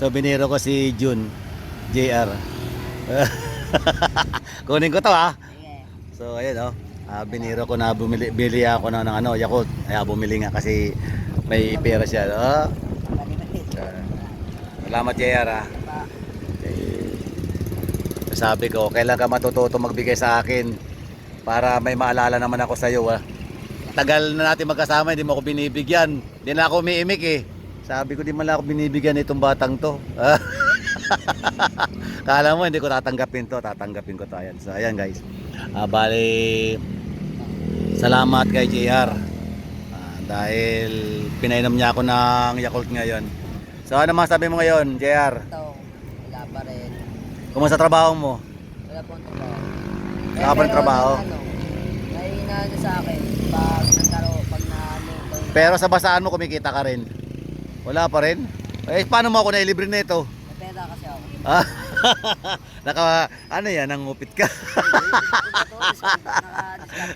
So biniro ko si June JR. Kunin ko to ha. So ayun oh. Ah, biniro ko na bumili bili ako na ng ano, Yakult. Ay bumili nga kasi may pera siya. Oh. Bali-bali. Salamat JR ha. Pa. Eh, sabi ko, kailan ka matututo magbigay sa akin para may maalala naman ako sa iyo. Ah. Tagal na natin magkasama, hindi mo ako binibigyan. Hindi na ako umiimik eh. Sabi ko, di man ako binibigyan itong batang to. Kala mo, hindi ko tatanggapin to. Tatanggapin ko to. Ayan. So, ayan guys. Ah, bali, salamat kay JR. Ah, dahil pinainom niya ako ng Yakult ngayon. So, ano masabi mo ngayon, JR? Ito. Wala pa rin. Kumusta trabaho mo? Wala po ang trabaho. Wala pa rin trabaho? Ano, may inaano sa akin. Pag nagkaro, pag naano ko. Pero sa basaan mo kumikita ka rin? Wala pa rin? Eh, paano mo ako nailibre nito? May pera kasi ako. Ah, naka, ano yan, nangupit ka.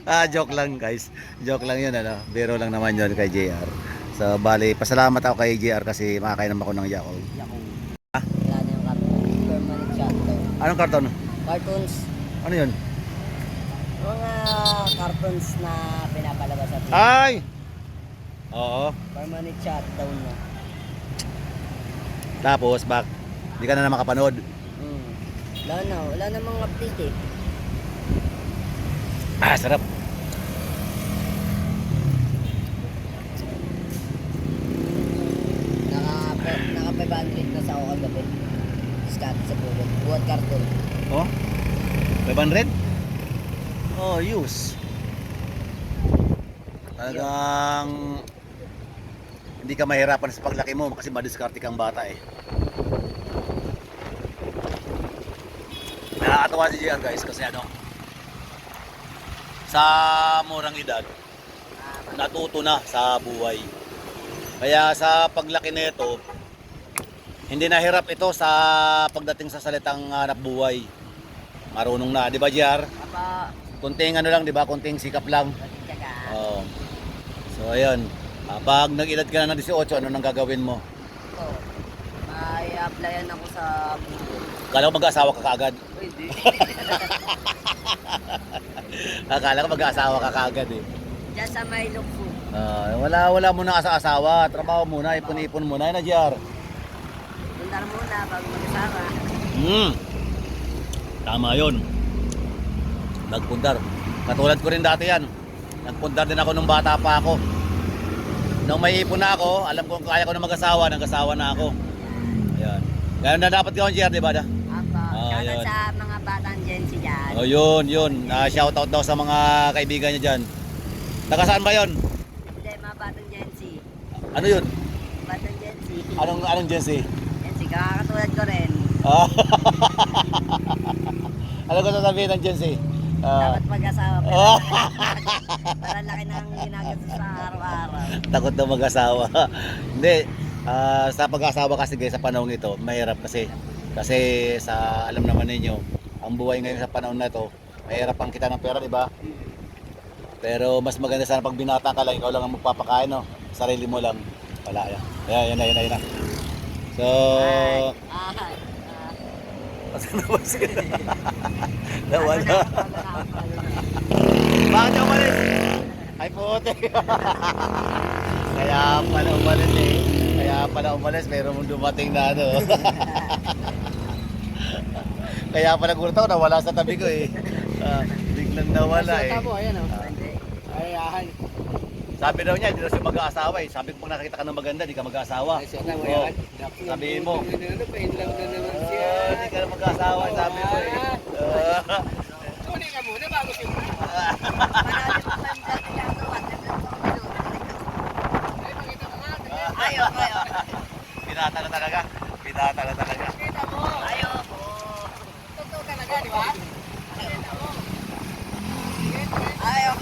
ah, joke lang guys. Joke lang yun, ano. Biro lang naman yun kay JR. So, bali, pasalamat ako kay JR kasi makakainom ako ng Yakult. Wala na yung cartoon. Permanent shutdown. Anong karton? Cartoons. Ano yun? Mga cartoons na pinapalabas sa TV. Ay! Oo. Permanent shutdown na. Tapos, bak, di ka na na makapanood. Hmm. Wala na. Wala na mga update eh. Ah, sarap. Naka, naka 500 na sa ako kagabi. Scat sa pulot. Buhat cartoon. Oh? 500? Oh, use. Talagang hindi ka mahirapan sa paglaki mo kasi madiskarte kang bata eh. Nakakatawa si JR guys kasi ano sa murang edad natuto na sa buhay. Kaya sa paglaki nito, hindi nahirap ito sa pagdating sa salitang hanap buhay. Marunong na, di ba JR? Apa, Kunting ano lang, di ba? Kunting sikap lang. Oo. So ayun, Ah, pag nag-edad ka na ng 18, ano nang gagawin mo? Ito. May applyan ako sa Akala ko mag-asawa ka kaagad. Pwede. Akala ko mag-asawa ka kaagad eh. Diyan sa may lukso. Ah, wala wala muna asa-asawa, trabaho muna, ipon-ipon muna, na JR. Pundar muna bago mag-asawa. Hmm. Tama 'yon. Nagpundar. Katulad ko rin dati 'yan. Nagpundar din ako nung bata pa ako. Nung may ipon na ako, alam ko kaya ko na mag-asawa, nag-asawa na ako. Ayan. Kaya na dapat gawin JR, di ba? Da? Apa, Ah, shoutout yun. sa mga batang Gen Z dyan. Oh, yun, yun. Na shoutout daw sa mga kaibigan niya diyan. Taga saan ba 'yon? Hindi, mga batang Gen Z. Ano 'yun? Batang Gen Z. Anong anong Gen Z? Gen Z, kakatulad ko rin. Ah. ano ko sasabihin ng Gen Z? Ah, Dapat mag-asawa. Pero para laki ng ginagastos sa araw-araw. takot na mag-asawa. Hindi, ah, sa pag-asawa kasi guys sa panahon ito, mahirap kasi. Kasi sa alam naman ninyo, ang buhay ngayon sa panahon na to, mahirap ang kita ng pera, di ba? Pero mas maganda sana pag binata ka lang, ikaw lang ang magpapakain, no? Sarili mo lang. Wala yan. Yan na, yan na, yan na. So, Ay, ay, Nawala. Bakit umalis? Ay puti. Kaya pala umalis eh. Kaya pala umalis, meron mong dumating na ano. Kaya pala gulat ako, nawala sa tabi ko eh. Ah, biglang nawala eh. ayan o. Hindi. Sabi daw niya, hindi daw siya mag-aasawa eh. Sabi ko pag nakakita ka ng maganda, di ka mag-aasawa. Ay, siya na, Oo. yan. Sabihin mo. Ano, pain lang na naman siya. Ah, Hindi ka na mag-aasawa, sabi ko eh. Ah. Kunin ka muna bago siya. Mo. Ayaw, ayaw. Pinata na talaga. Pinata na talaga. Kita mo. Ayaw. Totoo talaga, di ba? Kita mo. Ayaw.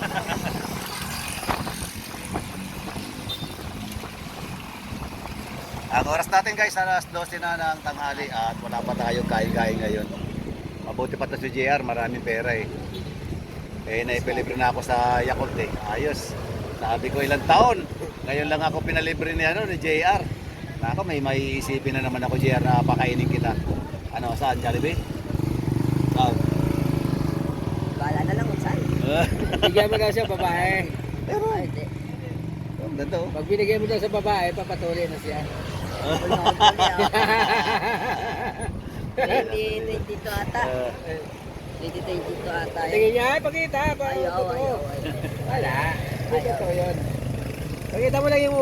Ang oras natin guys, alas 12 na ng tanghali at wala pa tayong kain-kain ngayon. Mabuti pa to si JR, maraming pera eh. Eh, naipilibre na ako sa Yakult eh. Ayos. Sabi ko ilang taon. Ngayon lang ako pinalibre ni, ano, ni JR. Nako, may maiisipin na naman ako, JR, na pakainin kita. Ano, saan? Jollibee? Saan? Bahala na lang kung saan. Bigyan mo daw siya babae. Pero, Ay, hindi. ang ganda oh. Pag binigay mo daw sa babae, papatuloy na siya. Ah. 2022 ata. Uh, 2022 ata. Tingin niya, ay, pakita. Pa, Ayaw, ayaw, ayaw. Wala. Ayaw. totoo yun. Pakita mo lang yung...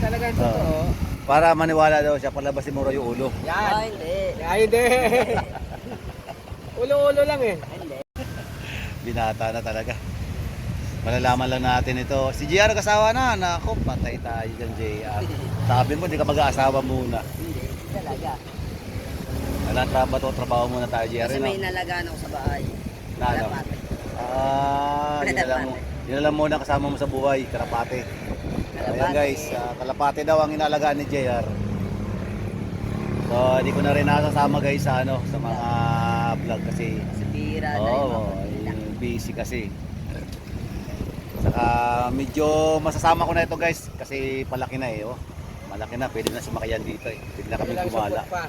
Talagang totoo. para maniwala daw siya, palabasin mo raw yung ulo. Ah, Yan. hindi. Ay, hindi. Ulo-ulo lang eh. Hindi. Binata na talaga. Malalaman lang natin ito. Si JR kasawa na. Nako, patay tayo dyan, JR. Sabi mo, di ka mag-aasawa muna. Hindi. Talaga. Wala trabaho, trabaho muna tayo, JR. Kasi no? may nalagaan ako sa bahay. Na ano? Ah, yun na lang mo. Na kasama mo sa buhay, karapate. Ayan Kalapate. guys, ah, kalapate daw ang inalagaan ni JR. So, hindi ko na rin nasasama guys sa ano, sa mga vlog kasi Sa bira. Oo, oh, busy kasi. Saka medyo masasama ko na ito guys kasi palaki na eh oh. Malaki na, pwede na sumakayan dito eh. Pwede na kami gumala. support pa.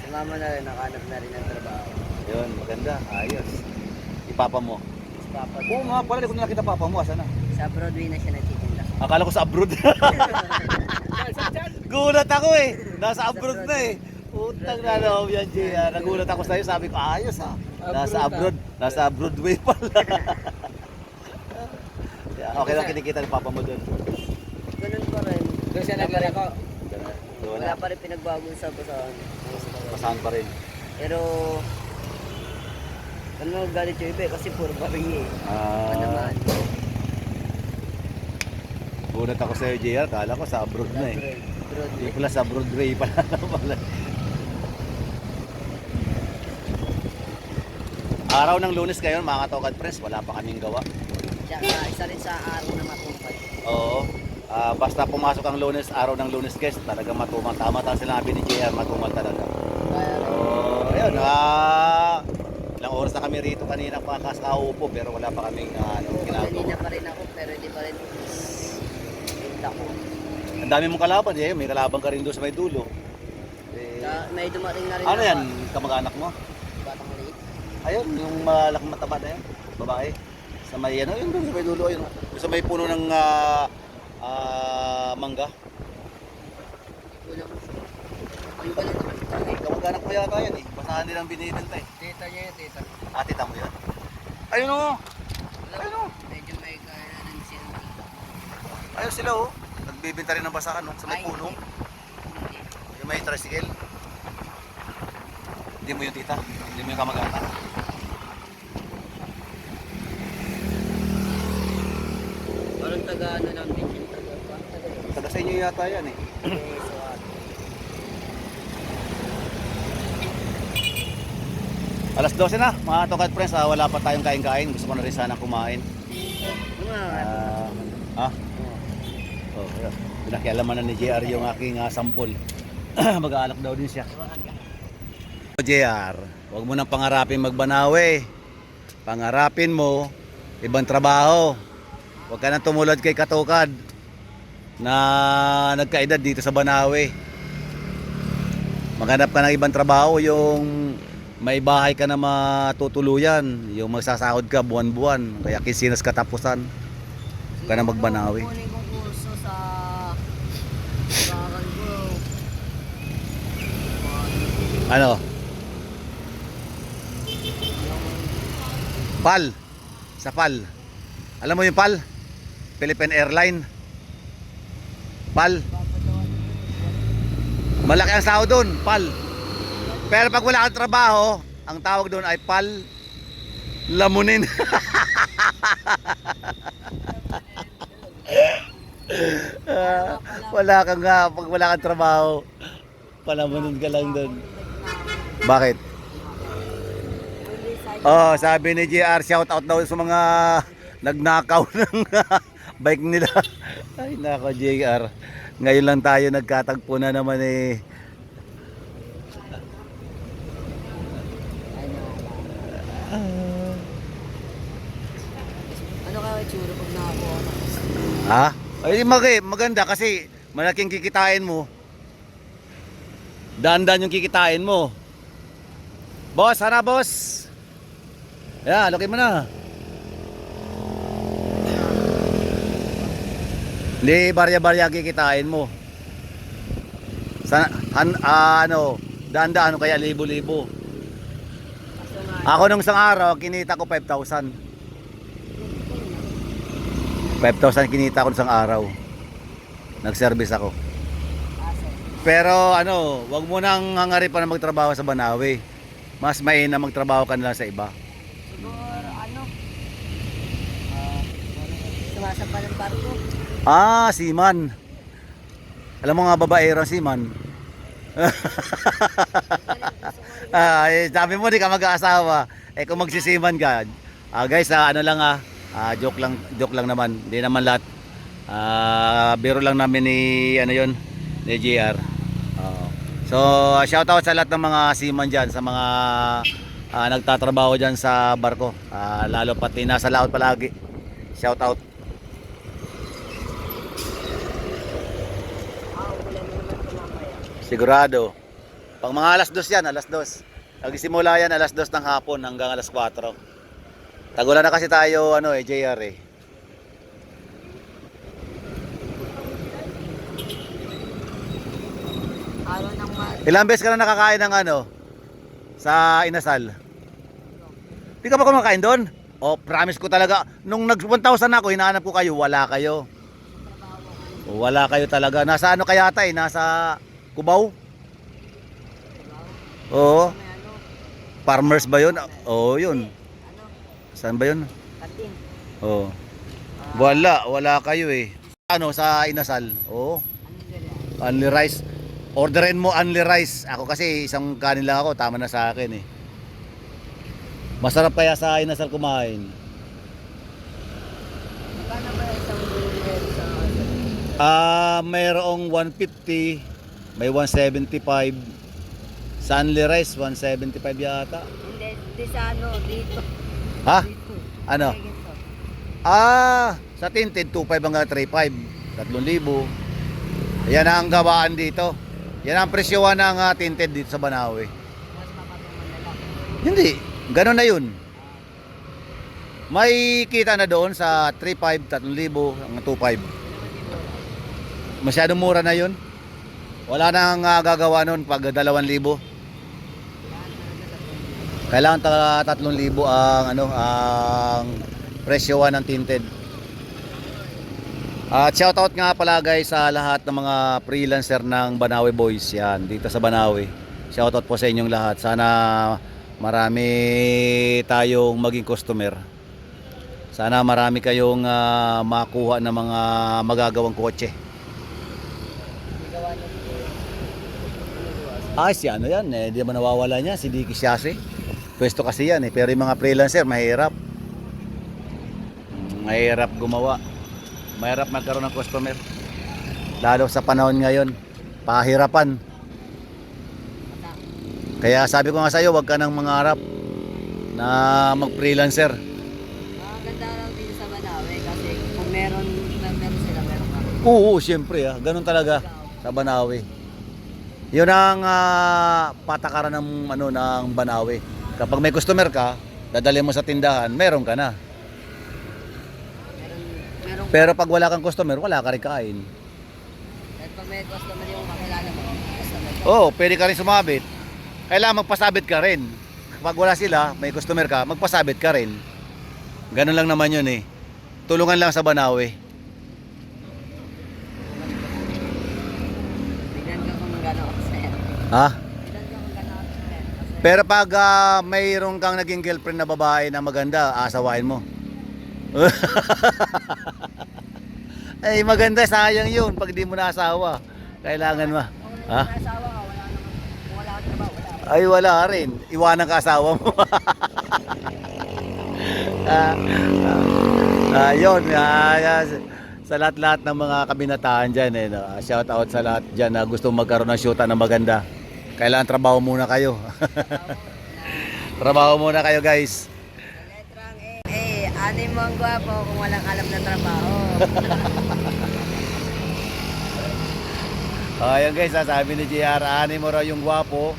Si mama na rin, nakahanap na rin ng trabaho. Yun, maganda, ayos. Ipapa mo. Papa. Oo nga pala, hindi ko na nakita papa mo. Asa na? Sa Broadway na siya nagtitinda. Akala ko sa abroad. Gulat ako eh. Nasa abroad na eh. Utang na loob yan, JR. Nagulat ako sa'yo. Sabi ko, ayos ah. Nasa Abroad, abroad. Nasa Broadway pala. Yeah, okay lang kinikita ng papa mo doon. Ganun pa rin. Doon siya naglalako. Wala. Wala pa rin pinagbago sa basahan. Masahan pa rin. Pero, ano galit yung iba eh, kasi puro babi eh. Ah, Ano naman? gulat ako sa'yo, JR. Kala ko sa abroad na eh. Hindi Broadway. pala sa Broadway pala. pala. Araw ng lunes ngayon, mga katokad press, wala pa kaming gawa. Tsaka isa rin sa araw na matupad. Oo. Ah, basta pumasok ang lunes, araw ng lunes guys, talaga matumal. Tama tama sinabi ni JR, matumal talaga. So, ayun, ah, ilang oras na kami rito kanina pa kakaupo pero wala pa kaming ah, ano, ginagawa. kanina pa rin ako pero hindi pa rin pinta ko. Ang dami mong kalaban eh, may kalaban ka rin doon sa may dulo. Eh, may dumating na rin ano yan, kamag-anak mo? Ayun, yung malaking mataba na yan, babae. Sa may ano, yun doon sa may dulo, ayun. Sa may puno ng ah, ah, mangga. Ko. Yung pala naman. Kamag-anak mo yata yan eh. Basahan nilang binibenta eh. Tita niya yun, tita. Ate, tamo yan. Ayun o. Wala Ayun ko. o. Medyo may kaya na rin siya. Ayun sila oh. Nagbibenta rin ng basahan no? sa may Ay, puno. Hindi. Yung may tricycle. Hindi mo yung tita. Hindi mo yung kamag-anak. Parang taga ano lang din yung taga. Sa inyo yata yan eh. Alas 12 na, mga tokat friends. ah, wala pa tayong kain-kain. Gusto ko na rin sana kumain. Mga Ah, ah, oh, yeah. Pinakialaman na ni JR yung aking ah, sampol. Mag-aalak daw din siya. JR, huwag mo nang pangarapin magbanawe. Pangarapin mo, ibang trabaho. Huwag ka nang tumulad kay Katukad na nagkaedad dito sa Banawe. Maghanap ka ng ibang trabaho, yung may bahay ka na matutuluyan, yung magsasahod ka buwan-buwan, kaya kisinas katapusan. Huwag ka na magbanawe. Kunin kong kurso sa Baral ko. Ano? PAL. Sa PAL. Alam mo yung PAL? Philippine Airline. PAL. Malaki ang sahod doon, PAL. Pero pag wala kang trabaho, ang tawag doon ay PAL lamunin. Wala kang nga, pag wala kang trabaho, palamunin ka lang doon. Bakit? Oh, sabi ni JR, shout out daw sa mga nagnakaw ng bike nila. Ay nako JR. Ngayon lang tayo nagkatagpo na naman eh. Ano kaya itsura pag nakakuha na? Ha? Ay, mag- maganda kasi malaking kikitain mo. Daan-daan yung kikitain mo. Boss, hara boss. Yan, laki mo na. Hindi, barya-barya kikitain mo. Sa, han, ah, ano, daan-daan kaya libo-libo. Ako nung isang araw, kinita ko 5,000. 5,000 kinita ko nung isang araw. Nag-service ako. Pero ano, wag mo nang hangaripan na magtrabaho sa Banawi. Mas may na magtrabaho ka na lang sa iba. Siguro, ano, ah, sumasamba ng barko. Ah, Siman. Alam mo nga babaero Siman. ah, eh, sabi mo di ka mag-aasawa. Eh kung magsisiman ka, ah, guys, ah, ano lang ah, ah, joke lang, joke lang naman. Hindi naman lahat. Ah, biro lang namin ni ano 'yon, ni JR. Oo. so, shout out sa lahat ng mga seaman diyan, sa mga ah, nagtatrabaho diyan sa barko. Ah, lalo pati nasa laot palagi. Shout out. Ah, ulan na naman ito mamaya. Sigurado. Pang mga alas dos yan, alas dos. Nagsimula yan alas dos ng hapon hanggang alas 4. Tagulan na kasi tayo ano eh, JR eh. Ilang beses ka na nakakain ng ano? Sa Inasal? Di ka pa kumakain doon? Oh, promise ko talaga. Nung nag 1,000 ako, hinahanap ko kayo, wala kayo. Wala kayo talaga. Nasa ano kaya tay? Nasa Cubao? Oo. Farmers ba yun? Oo, yun. Saan ba yun? kantin. Oo. Wala, wala kayo eh. Ano sa Inasal? Oo. Only rice. Orderin mo only rice. Ako kasi isang kanin lang ako, tama na sa akin eh. Masarap kaya sa Inasal kumain. Ah, mayroong 150, may 175. Sa only rice 175 yata. Hindi, hindi sa ano, dito. Ha? Dito. Ano? Ah, sa tinted 25 hanggang 35. 3,000. Yan ang gawaan dito. Yan ang presyohan ng ah, tinted dito sa Banawe. Hindi, ganun na yun. May kita na doon sa 3,500, 3,000 hanggang 2,500. Masyadong mura na yun. Wala nang ah, gagawa nun pag 2,000. Kailangan ta 3,000 ang ano ang presyohan ng tinted. At shoutout nga pala guys sa lahat ng mga freelancer ng Banawe Boys yan dito sa Banawe. Shoutout po sa inyong lahat. Sana marami tayong maging customer. Sana marami kayong ah, makuha ng mga magagawang kotse. Gawa na dito. Ay, si ano yan, eh, di ba nawawala niya, si Dicky Siase. Pwesto kasi yan eh, pero yung mga freelancer, mahirap. Mm, Mahirap gumawa. Mahirap magkaroon ng customer. Lalo sa panahon ngayon, pahirapan. Kaya sabi ko nga sa'yo, huwag ka nang mangarap na mag-freelancer. Maganda lang dito sa Banawe kasi kung meron, meron sila, meron ka. Oo, siyempre ah, ganun talaga sa Banawe. Yun ang ah, patakaran ng ano ng Banawe. Kapag may customer ka, dadali mo sa tindahan, meron ka na. Meron, meron ka. Pero pag wala kang customer, wala ka rin kain. Kahit pag may customer yung kakilala mo, customer ka. Oo, oh, pwede ka rin sumabit. Kailangan magpasabit ka rin. Kapag wala sila, may customer ka, magpasabit ka rin. Ganun lang naman yun eh. Tulungan lang sa Banawe. Tignan ka kung gano'n ako sa'yo. Ha? Pero pag ah, mayroon kang naging girlfriend na babae na maganda, asawain mo. Ay, maganda, sayang yun pag di mo na asawa. Kailangan kung Ha? Ay, wala rin. Iwanan ka asawa mo. ah, ah, yun. ah, ah, sa lahat-lahat ng mga kabinataan dyan, eh, no? shout out sa lahat dyan na gusto magkaroon ng shoota na maganda. Kailangan trabaho muna kayo. trabaho muna kayo guys. Letrang A. Eh, anim mo ang gwapo kung walang alam na trabaho. Ayan guys, ah, sabi ni JR, ani mo raw yung gwapo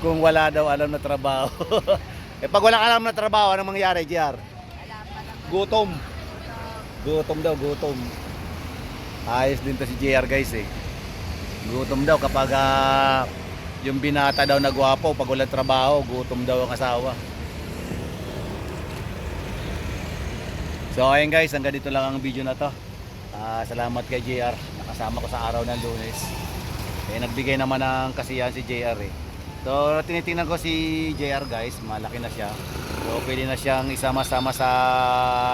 Kung wala daw alam na trabaho. eh pag walang alam na trabaho, anong mangyari, JR? Gutom. Gutom daw, gutom. Ayos din to si JR guys eh. Gutom daw kapag ah, yung binata daw na gwapo, pag walang trabaho, gutom daw ang asawa. So ayun guys, hanggang dito lang ang video na to. Ah, salamat kay JR, nakasama ko sa araw ng lunes. Eh, nagbigay naman ng kasiyahan si JR eh. So tinitingnan ko si JR guys, malaki na siya. So pwede na siyang isama-sama sa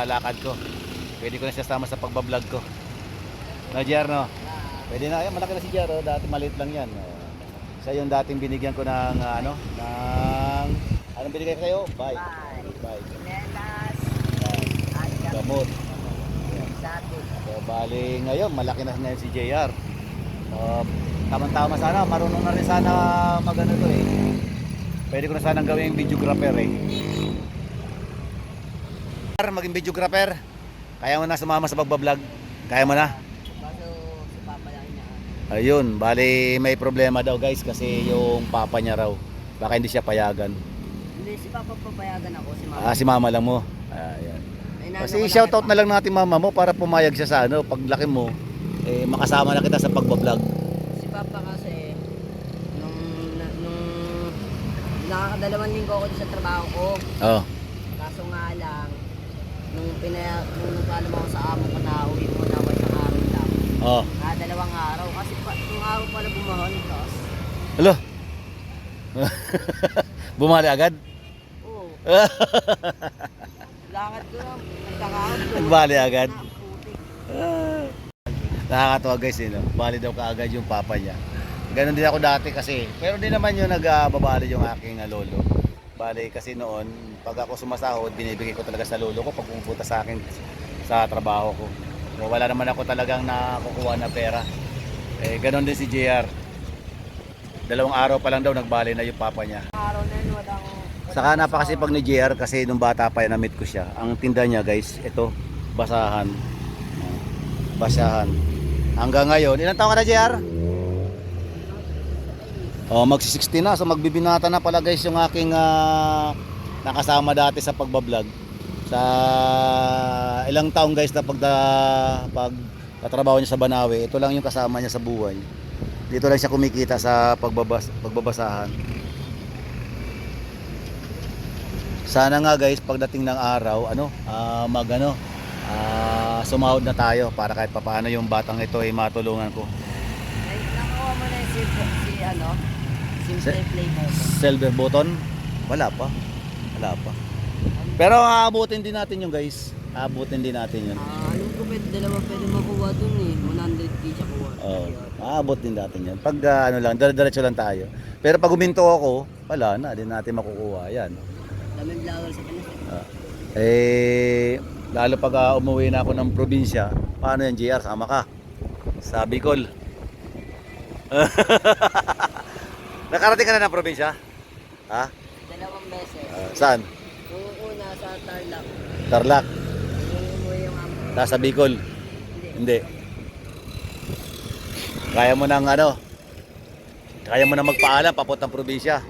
lakad ko. Pwede ko na siya sama sa pagbablog ko. No JR no? Pwede na, ayan, malaki na si JR oh. dati maliit lang yan. Oh. Siya yung dating binigyan ko ng ah, ano, ng anong binigay ko sa'yo? Bike. Bye. Bike. Sinelas. Ah, At Gamot. Sabi. So bali ngayon, malaki na ngayon si JR. So, tama-tama sana, marunong na rin sana magano to eh. Pwede ko na sanang gawing videographer eh. Maging videographer. Kaya mo na sumama sa pagbablog. Kaya mo na. Kaso si Papa lang niya. Ayun, bali may problema daw guys kasi yung papa niya raw. Baka hindi siya payagan. Hindi, si Papa papayagan ako. Si Mama. Ah, si mama lang mo. Ayan. Ay, nano Kasi shoutout na lang natin mama mo para pumayag siya sa ano, paglaki mo, eh, makasama na kita sa pagbablog. Pa- Si Papa kasi, nung, nung nakakadalawang linggo ako sa trabaho ko. Oh. Kaso nga lang, nung pinaya, nung nagpaalam ako sa amo ko na uwi mo na ako isang araw lang. Oh. Ah, dalawang araw. Kasi araw pala bumahon, tapos, Hello. Bumali agad? oo, lakad ko lang, nagkakaon ko. Nagbali agad? Na, putik. Nakakatawa guys eh, no? Bali daw kaagad yung papa niya. Ganon din ako dati kasi. Pero di naman yung nagbabali yung aking ah, lolo. Bali kasi noon, pag ako sumasahod, binibigay ko talaga sa lolo ko pag pumupunta sa akin sa trabaho ko. Wala naman ako talagang nakukuha na pera. Eh, ganon din si JR. Dalawang araw pa lang daw nagbali na yung papa niya. Araw na yun, walang... Saka napakasipag ni JR kasi nung bata pa yan na-meet ko siya. Ang tinda niya guys, ito, basahan. Ah, Basahan. Hanggang ngayon, ilang taon ka na JR? Oh, magsi 60 na. So magbibinata na pala guys yung aking ah, nakasama dati sa pagbablog. Sa ilang taon guys na pag pag katrabaho niya sa Banawe, ito lang yung kasama niya sa buhay. Dito lang siya kumikita sa pagbabas pagbabasahan. Sana nga guys pagdating ng araw, ano, ah, mag ano, ah, sumahod na tayo para kahit papaano yung batang ito ay matulungan ko. Ay, nakakuha mo na yung si, si ano, simple Si- play mo. Silver button? Wala pa. Wala pa. Pero aabutin din natin yung guys. Aabutin din natin yun. Ah, ko pwede dalawa pwede makuha dun eh. 100k siya kuha. Oo. aabot din natin yun. Pag ah, ano lang, dire-diretso lang tayo. Pero pag uminto ako, wala na, din natin makukuha. Yan. Daming vlogger sa eh. Ah. Eh, lalo pag ah, umuwi na ako ng probinsya, paano yan, JR? Sama ka. Sa Bicol. Nakarating ka na ng probinsya? Ha? Dalawang beses. Ah, saan? Yung una sa Tarlac. Tarlac. Yung umuwi yung amo. Nasa Bicol. Hindi. Hindi. Kaya mo nang ano? Kaya mo na magpaalam papuntang probinsya.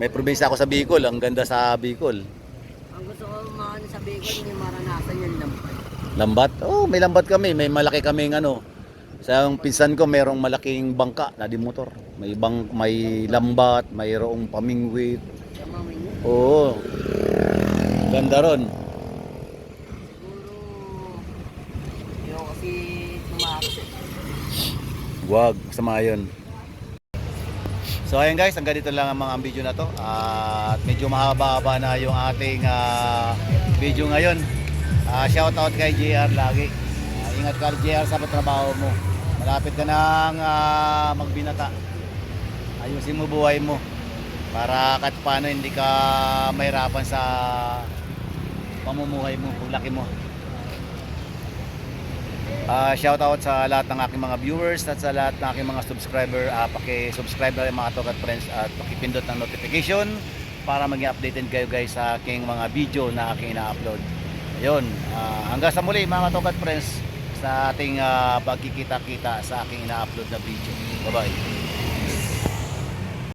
May probinsya ako sa Bicol, ang ganda sa Bicol. Ang gusto ko maano sa Bicol, yung maranasan yung lampay. Lambat? Oh, may lambat kami, may malaki kaming ano. Sa yung pinsan ko merong malaking bangka na di motor. May bang may lambat, mayroong pamingwit. Oo. Ganda ron. Siguro, yung kasi tumakas eh. Wag, sama yun. So ayun guys, hanggang dito lang ang mga video na to. At medyo mahaba-haba na yung ating ah, video ngayon. Ah, shout out kay JR lagi. Ah, ingat ka JR sa trabaho mo. Malapit ka nang ah, magbinata. Ayusin mo buhay mo. Para kahit paano hindi ka mahirapan sa pamumuhay mo, paglaki mo. Ah, shout out sa lahat ng aking mga viewers at sa lahat ng aking mga subscriber. Ah, paki-subscribe na rin mga Tokat Friends at paki-pindot ng notification para maging updated kayo guys sa aking mga video na aking ina-upload. Ayun, ah, hanggang sa muli mga Tokat Friends. sa ating ah, pagkikita-kita sa aking ina-upload na video. Bye-bye.